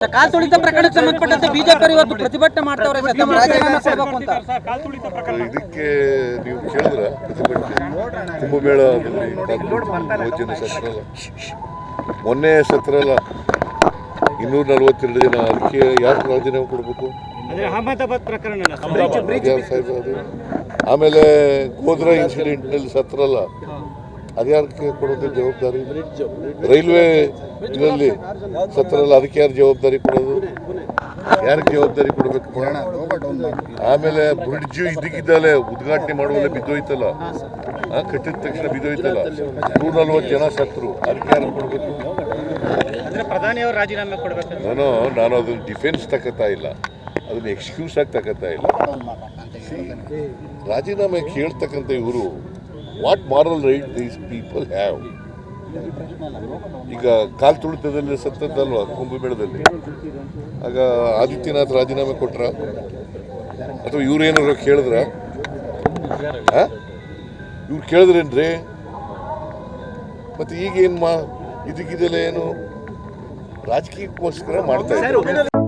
ಕಾಲ್ ತುಳಿತ ಪ್ರಕರಣಕ್ಕೆ ಸಂಬಂಧಪಟ್ಟಂತೆ ಬಿಜೆಪಿ ಇವತ್ತು ಪ್ರತಿಭಟನೆ ಮಾಡ್ತಾವ್ರೆ ಇದಕ್ಕೆ ನೀವು ಕೇಳಿದ್ರ ಪ್ರತಿಭಟನೆ. ಕುಂಭಮೇಳ ಮೂವತ್ತಿನ ಸತ್ರ ಅಲ್ಲ ಮೊನ್ನೆ ಸತ್ರ ಅಲ್ಲ ಇನ್ನೂರ ನಲ್ವತ್ತೆರಡು ಜನ ಅದಕ್ಕೆ ಯಾಕೆ ರಾಜೀನಾಮೆ ಕೊಡಬೇಕು? ಅಂದ್ರೆ ಅಹಮದಾಬಾದ್ ಪ್ರಕರಣ ಅಲ್ಲ ಅದ್ಯಾರು ಸಾಹೇಬ್ರು ಅದು. ಆಮೇಲೆ ಗೋಧ್ರಾ ಇನ್ಸಿಡೆಂಟ್ನಲ್ಲಿ ಸತ್ರ ಅಲ್ಲ ಅದ್ಯಾರಕ್ಕೆ ಕೊಡೋದು ಜವಾಬ್ದಾರಿ ರೈಲ್ವೆ ಇದರಲ್ಲಿ ಸತ್ರದಲ್ಲಿ ಅದಕ್ಕೆ ಯಾರು ಜವಾಬ್ದಾರಿ ಕೊಡೋದು? ಯಾರಿಗೆ ಜವಾಬ್ದಾರಿ ಕೊಡಬೇಕು? ಆಮೇಲೆ ಬ್ರಿಡ್ಜ್ ಇದ್ದಕ್ಕಿದ್ದಲೇ ಉದ್ಘಾಟನೆ ಮಾಡುವಲ್ಲೇ ಬಿದ್ದೋಯ್ತಲ್ಲ? ಕಟ್ಟಿದ ತಕ್ಷಣ ಬಿದ್ದೋಯ್ತಲ್ಲ? ನೂರ ನಲ್ವತ್ತು ಜನ ಸತ್ರು ಅದಕ್ಕೆ ಯಾರು ಕೊಡಬೇಕು? ಅಂದ್ರೆ ಪ್ರಧಾನಿ ಅವರು ರಾಜೀನಾಮೆ ಕೊಡ್ಬೇಕು ನಾನು ನಾನು ಅದನ್ನ ಡಿಫೆನ್ಸ್ ತಗೋತಾ ಇಲ್ಲ. ಅದನ್ನ ಎಕ್ಸ್ಕ್ಯೂಸ್ ಆಗಿ ತಗೋತಾ ಇಲ್ಲ. ರಾಜೀನಾಮೆ ಕೇಳ್ತಕ್ಕಂಥ ಇವರು what moral right these people have ಈಗ ಕಾಲ್ ತುಳಿತದಲ್ಲಿ ಸತ್ತದ್ದಲ್ವ? ಕುಂಭಮೇಳದಲ್ಲಿ ಆಗ ಆದಿತ್ಯನಾಥ್ ರಾಜೀನಾಮೆ ಕೊಟ್ರ? ಅಥವಾ ಇವ್ರೇನಾದ್ರು ಕೇಳಿದ್ರ? ಇವ್ರು ಕೇಳಿದ್ರೇನ್ರಿ? ಮತ್ತೆ ಈಗೇನು ಮಾ ಇದಕ್ಕಿದೆಲ್ಲ ಏನು? ರಾಜಕೀಯಕ್ಕೋಸ್ಕರ ಮಾಡ್ತಾ ಇದ್ದಾರೆ